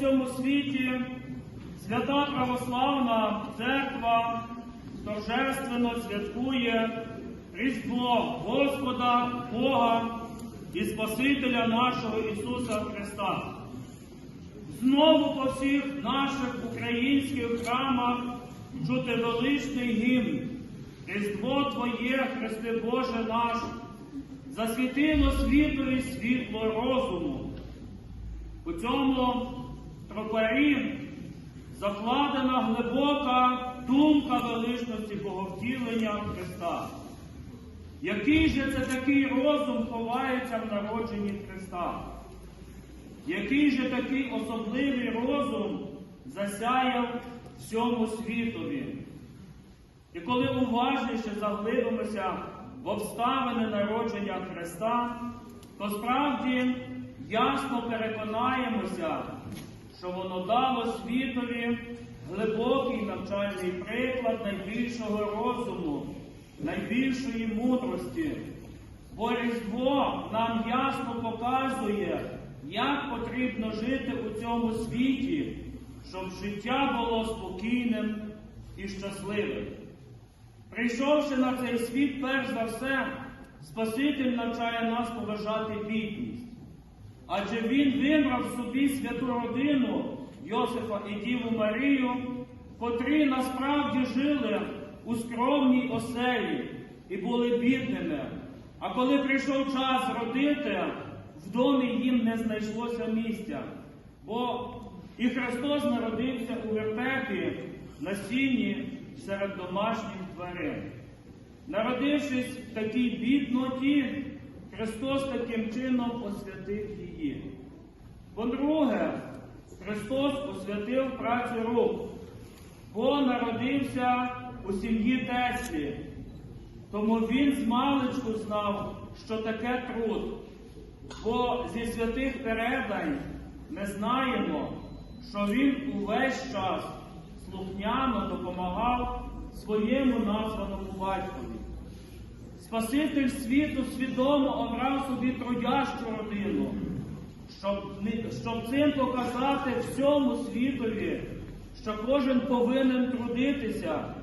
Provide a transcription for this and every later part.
всьому світі свята православна церква торжественно святкує Різдво Господа, Бога і Спасителя нашого Ісуса Христа. Знову по всіх наших українських храмах чути величний гімн. Різдво Твоє, Христе Боже наш, засвітило світові світло розуму. У цьому тропарі закладена глибока думка величності Боговтілення Христа. Який же це такий розум ховається в народженні Христа? Який же такий особливий розум засяяв всьому світові? І коли уважніше заглибимося в обставини народження Христа, то справді ясно переконаємося, що воно дало світові глибокий навчальний приклад найбільшого розуму, найбільшої мудрості. Бо Різдво нам ясно показує, як потрібно жити у цьому світі, щоб життя було спокійним і щасливим. Прийшовши на цей світ, перш за все, Спаситель навчає нас поважати бідність. Адже Він вибрав собі святу родину Йосифа і Діву Марію, котрі насправді жили у скромній оселі і були бідними. А коли прийшов час родити, в домі їм не знайшлося місця. Бо і Христос народився у вертепі на сіні серед домашніх тварин. Народившись в такій бідноті, Христос таким чином освятив її. По-друге, Христос освятив працю рук, бо народився у сім'ї Теслі. Тому він з маличку знав, що таке труд. Бо зі святих передань ми знаємо, що він увесь час слухняно допомагав своєму названому батькові. Спаситель світу свідомо обрав собі трудящу родину, щоб, щоб цим показати всьому світові, що кожен повинен трудитися,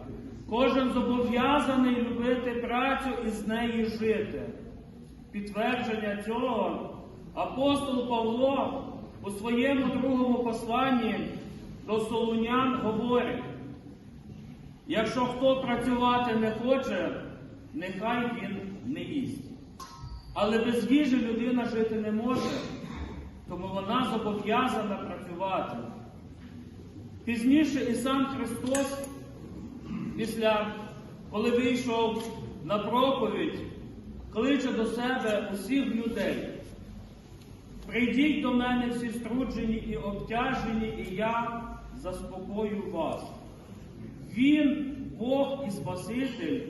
кожен зобов'язаний любити працю і з неї жити. Підтвердження цього апостол Павло у своєму другому посланні до Солунян говорить, якщо хто працювати не хоче, нехай він не їсть. Але без їжі людина жити не може, тому вона зобов'язана працювати. Пізніше і сам Христос, після коли вийшов на проповідь, кличе до себе усіх людей. Прийдіть до мене всі струджені і обтяжені, і я заспокою вас. Він, Бог і Спаситель,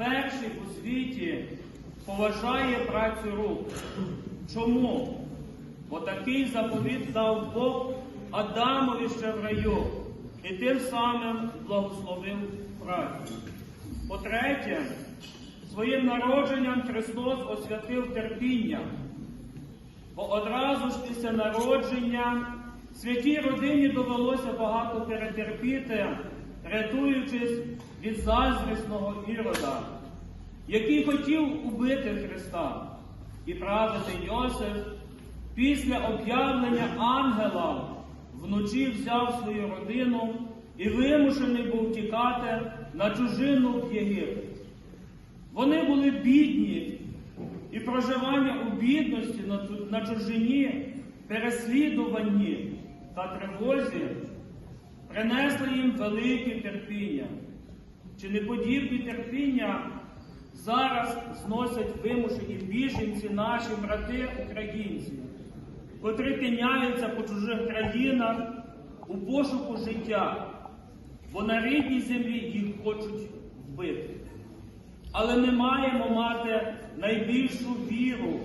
перший у світі поважає працю рук. Чому? Бо такий заповіт дав Бог Адамові ще в раю і тим самим благословив працю. По-третє, своїм народженням Христос освятив терпіння. Бо одразу ж після народження святій родині довелося багато перетерпіти, рятуючись від заздрісного ірода, який хотів убити Христа. І праведний Йосиф після об'явлення ангела вночі взяв свою родину і вимушений був тікати на чужину в Єгипет. Вони були бідні, і проживання у бідності на чужині, переслідуванні та тривозі принесли їм велике терпіння. Чи не подібні терпіння зараз зносять вимушені біженці наші брати українці, котрі тиняються по чужих країнах у пошуку життя, бо на рідній землі їх хочуть вбити. Але ми маємо мати найбільшу віру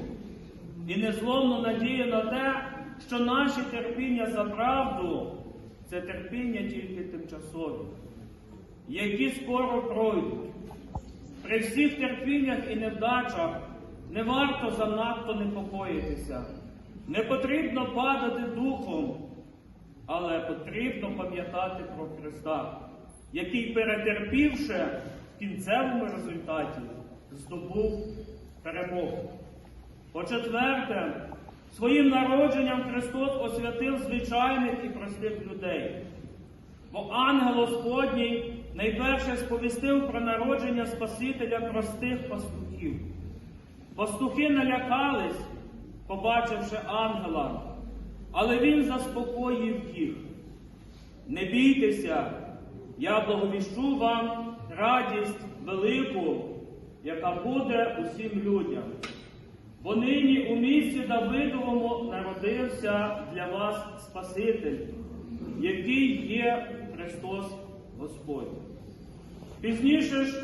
і незломну надію на те, що наші терпіння за правду це терпіння тільки тимчасові, які скоро пройдуть. При всіх терпіннях і невдачах не варто занадто непокоїтися. Не потрібно падати духом, але потрібно пам'ятати про Христа, який, перетерпівши в кінцевому результаті, здобув перемогу. По-четверте, своїм народженням Христос освятив звичайних і простих людей. Бо ангел Господній найперше сповістив про народження Спасителя простих пастухів. Пастухи налякались, побачивши ангела, але він заспокоїв їх. Не бійтеся, я благовіщу вам радість велику, яка буде усім людям. Бо нині у місті Давидовому народився для вас Спаситель, який є Христос Господь. Пізніше ж,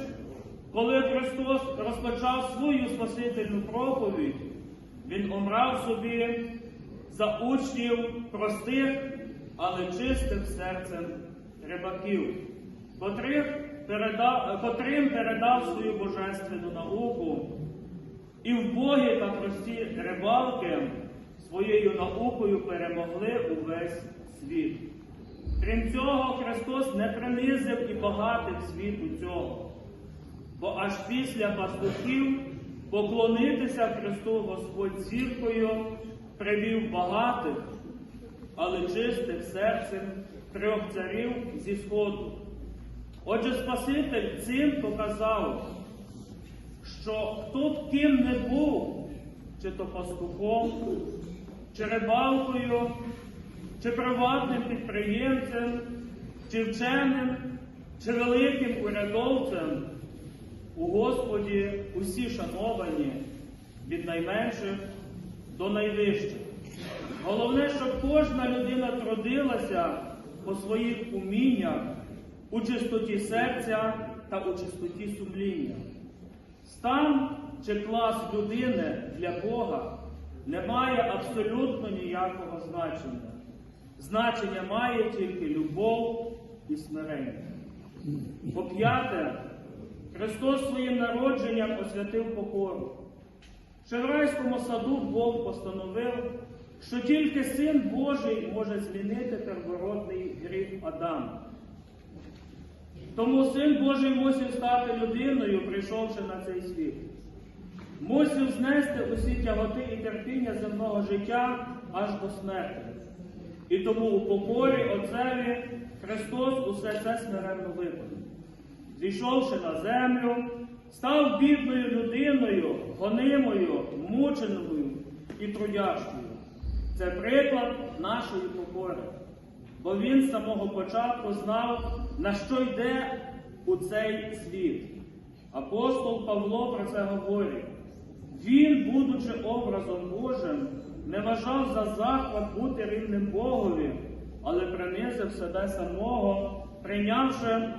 коли Христос розпочав свою Спасительну проповідь, Він омрав собі за учнів простих, але чистих серцем рибаків, котрих передав, котрим передав свою божественну науку. І вбогі та прості рибалки своєю наукою перемогли увесь світ. Крім цього, Христос не принизив і багатив світу цього, бо аж після пастухів поклонитися Христу Господь зіркою привів багатих, але чистих серцем трьох царів зі сходу. Отже, Спаситель цим показав, що хто б ким не був, чи то пастухом, чи рибалкою, чи приватним підприємцем, чи вченим, чи великим урядовцем, у Господі усі шановані від найменших до найвищих. Головне, щоб кожна людина трудилася по своїх уміннях у чистоті серця та у чистоті сумління. Стан чи клас людини для Бога не має абсолютно ніякого значення. Значення має тільки любов і смирення. По п'яте, Христос своїм народженням освятив покору. В райському саду Бог постановив, що тільки Син Божий може змінити первородний гріх Адама. Тому Син Божий мусив стати людиною, прийшовши на цей світ. Мусив знести усі тяготи і терпіння земного життя аж до смерті. І тому у покорі Отцеві Христос усе це смиренно виконав. Зійшовши на землю, став бідною людиною, гонимою, мученою і трудящою. Це приклад нашої покори бо він з самого початку знав, на що йде у цей світ. Апостол Павло про це говорить. Він, будучи образом Божим, не вважав за захват бути рівним Богові, але принизив себе самого, прийнявши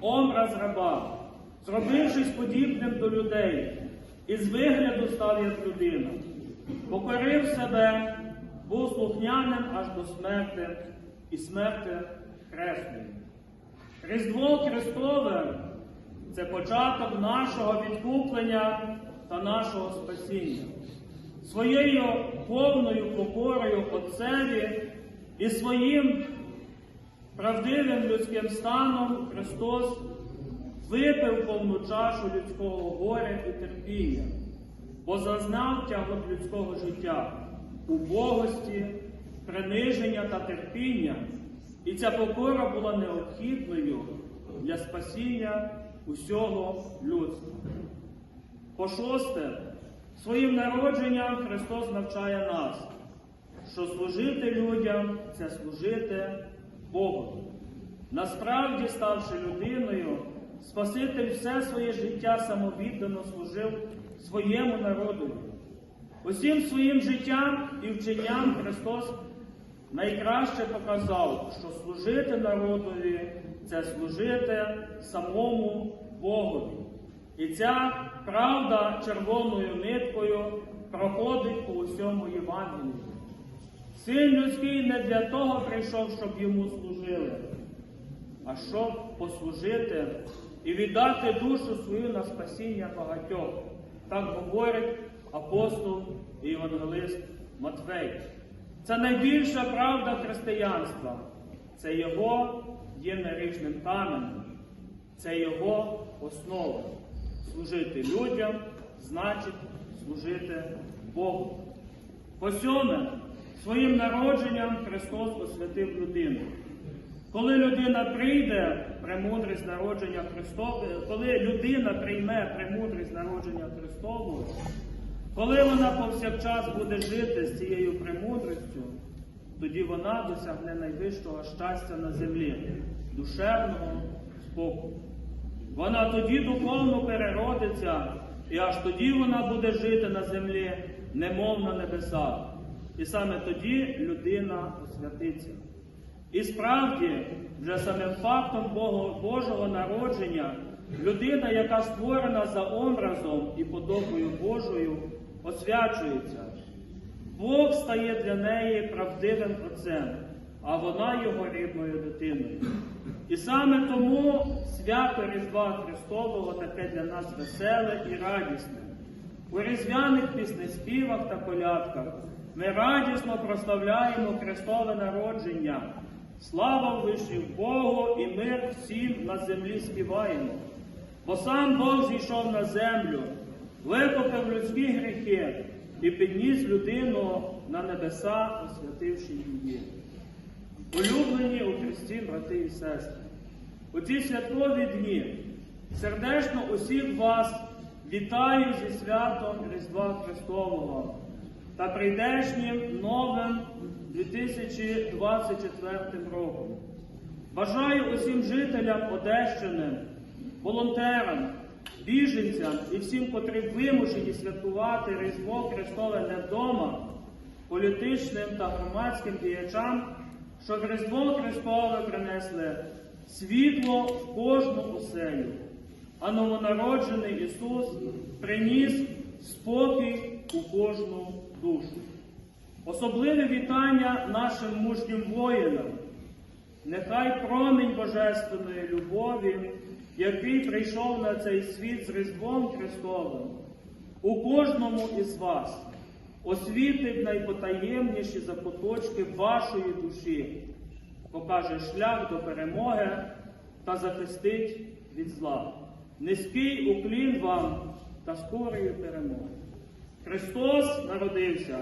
образ раба, зробившись подібним до людей, і з вигляду став як людина, покорив себе, був слухняним аж до смерти і смерти хресної. Різдво Христове це початок нашого відкуплення та нашого спасіння. Своєю повною покорою Отцеві і своїм правдивим людським станом Христос випив повну чашу людського горя і терпіння, бо зазнав тягот людського життя, убогості, приниження та терпіння, і ця покора була необхідною для спасіння усього людства. По шосте, своїм народженням Христос навчає нас, що служити людям це служити Богу. Насправді, ставши людиною, Спаситель все своє життя самовіддано служив своєму народу. Усім своїм життям і вченням Христос найкраще показав, що служити народові це служити самому Богові. І ця правда червоною ниткою проходить по усьому Євангелію. Син людський не для того прийшов, щоб йому служили, а щоб послужити і віддати душу свою на спасіння багатьох. Так говорить апостол і євангелист Матвей. Це найбільша правда християнства. Це його є наріжним каменем, це його основа. Служити людям значить служити Богу. По сьоме, своїм народженням Христос освятив людину. Коли людина прийде премудрість народження Христове, коли людина прийме премудрість народження Христову, коли вона повсякчас буде жити з цією премудрістю, тоді вона досягне найвищого щастя на землі, душевного спокою. Вона тоді духовно переродиться, і аж тоді вона буде жити на землі, немов на небесах. І саме тоді людина освятиться. І справді, вже самим фактом Божого народження, людина, яка створена за образом і подобою Божою, освячується. Бог стає для неї правдивим отцем, а вона його рідною дитиною. І саме тому свято Різдва Христового таке для нас веселе і радісне. У різдвяних піснеспівах та колядках ми радісно прославляємо Христове народження. Слава вишню Богу і мир всім на землі співаємо. Бо сам Бог зійшов на землю, викупив людські гріхи і підніс людину на небеса, освятивши її. Улюблені у Христі, брати і сестри, у ці святкові дні сердечно усіх вас вітаю зі святом Різдва Христового та прийдешнім новим 2024 роком. Бажаю усім жителям Одещини, волонтерам, біженцям і всім, котрі вимушені святкувати Різдво Христове не вдома, політичним та громадським діячам, щоб Різдво Христове принесли світло в кожну оселю, а новонароджений Ісус приніс спокій у кожну душу. Особливе вітання нашим мужнім воїнам. Нехай промінь Божественної любові, який прийшов на цей світ з Різдвом Христовим, у кожному із вас освітить найпотаємніші закуточки вашої душі, покаже шлях до перемоги та захистить від зла. Низький уклін вам та скорої перемоги. Христос народився.